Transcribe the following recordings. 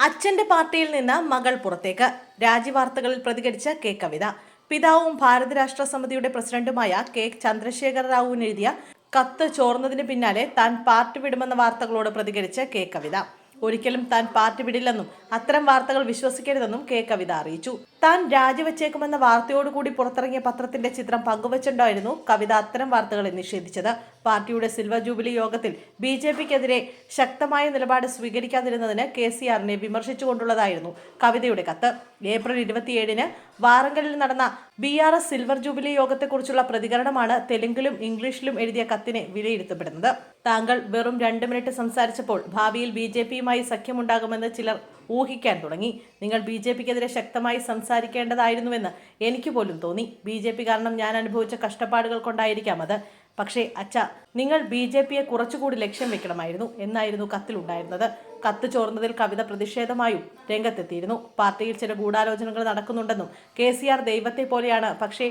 അച്ഛന്റെ പാർട്ടിയിൽ നിന്ന് മകൾ പുറത്തേക്ക്. രാജ്യവാർത്തകളിൽ പ്രതികരിച്ച കെ. കവിത. പിതാവും ഭാരത രാഷ്ട്ര സമിതിയുടെ പ്രസിഡന്റുമായ കെ. ചന്ദ്രശേഖർ റാവുവിന് എഴുതിയ കത്ത് ചോർന്നതിന് പിന്നാലെ താൻ പാർട്ടി വിടുമെന്ന വാർത്തകളോട് പ്രതികരിച്ച കെ. കവിത. ഒരിക്കലും താൻ പാർട്ടി വിടില്ലെന്നും അത്തരം വാർത്തകൾ വിശ്വസിക്കരുതെന്നും കെ. കവിത അറിയിച്ചു. താൻ രാജിവെച്ചേക്കുമെന്ന വാർത്തയോടുകൂടി പുറത്തിറങ്ങിയ പത്രത്തിന്റെ ചിത്രം പങ്കുവച്ചുണ്ടായിരുന്നു കവിത അത്തരം വാർത്തകളെ നിഷേധിച്ചത്. പാർട്ടിയുടെ സിൽവർ ജൂബിലി യോഗത്തിൽ ബി ജെ പിക്കെതിരെ ശക്തമായ നിലപാട് സ്വീകരിക്കാതിരുന്നതിന് കെ സി ആറിനെ വിമർശിച്ചുകൊണ്ടുള്ളതായിരുന്നു കവിതയുടെ കത്ത്. ഏപ്രിൽ ഇരുപത്തിയേഴിന് വാറങ്കലിൽ നടന്ന B R S silver jubilee യോഗത്തെക്കുറിച്ചുള്ള പ്രതികരണമാണ് തെലുങ്കിലും ഇംഗ്ലീഷിലും എഴുതിയ കത്തിനെ വിലയിരുത്തപ്പെടുന്നത്. താങ്കൾ വെറും രണ്ട് മിനിറ്റ് സംസാരിച്ചപ്പോൾ ഭാവിയിൽ ബി ജെ പിയുമായി സഖ്യമുണ്ടാകുമെന്ന് ചിലർ ഊഹിക്കാൻ തുടങ്ങി. നിങ്ങൾ ബി ജെ പിക്കെതിരെ ശക്തമായി സംസാരിക്കേണ്ടതായിരുന്നുവെന്ന് എനിക്ക് പോലും തോന്നി. ബി ജെ പി കാരണം ഞാൻ അനുഭവിച്ച കഷ്ടപ്പാടുകൾ കൊണ്ടായിരിക്കാം അത്. പക്ഷേ അച്ഛ നിങ്ങൾ ബി ജെ പിയെ കുറച്ചുകൂടി ലക്ഷ്യം വെക്കണമായിരുന്നു എന്നായിരുന്നു കത്തിലുണ്ടായിരുന്നത്. കത്ത് ചോർന്നതിൽ കവിത പ്രതിഷേധമായും രംഗത്തെത്തിയിരുന്നു. പാർട്ടിയിൽ ചില ഗൂഢാലോചനകൾ നടക്കുന്നുണ്ടെന്നും കെ സി ആർ ദൈവത്തെ പോലെയാണ്. പക്ഷേ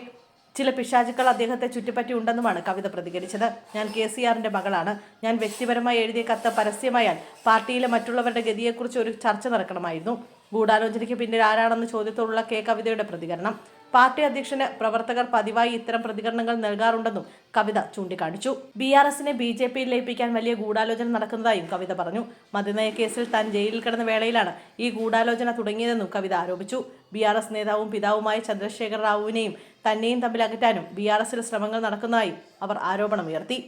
ചില പിശാചുക്കൾ അദ്ദേഹത്തെ ചുറ്റിപ്പറ്റി ഉണ്ടെന്നുമാണ് കവിത പ്രതികരിച്ചത്. ഞാൻ കെ സി ആറിന്റെ മകളാണ്. ഞാൻ വ്യക്തിപരമായി എഴുതിയ കത്ത് പരസ്യമായാൽ പാർട്ടിയിലെ മറ്റുള്ളവരുടെ ഗതിയെക്കുറിച്ച് ഒരു ചർച്ച നടക്കണമായിരുന്നു. ഗൂഢാലോചനയ്ക്ക് പിന്നിൽ ആരാണെന്ന ചോദ്യത്തോടുള്ള കെ കവിതയുടെ പ്രതികരണം. പാർട്ടി അധ്യക്ഷന് പ്രവർത്തകർ പതിവായി ഇത്തരം പ്രതികരണങ്ങൾ നൽകാറുണ്ടെന്നും കവിത ചൂണ്ടിക്കാണിച്ചു. ബി ആർ എസിനെ ബി ജെ പിയിൽ ലയിപ്പിക്കാൻ വലിയ ഗൂഢാലോചന നടക്കുന്നതായും കവിത പറഞ്ഞു. മദ്യനയ കേസിൽ താൻ ജയിലിൽ കിടന്ന വേളയിലാണ് ഈ ഗൂഢാലോചന തുടങ്ങിയതെന്നും കവിത ആരോപിച്ചു. ബി ആർ എസ് നേതാവും പിതാവുമായ ചന്ദ്രശേഖർ റാവുവിനെയും തന്നെയും തമ്മിൽ അകറ്റാനും ബി ആർ എസിൽ ശ്രമങ്ങൾ നടക്കുന്നതായും അവർ ആരോപണമുയർത്തി.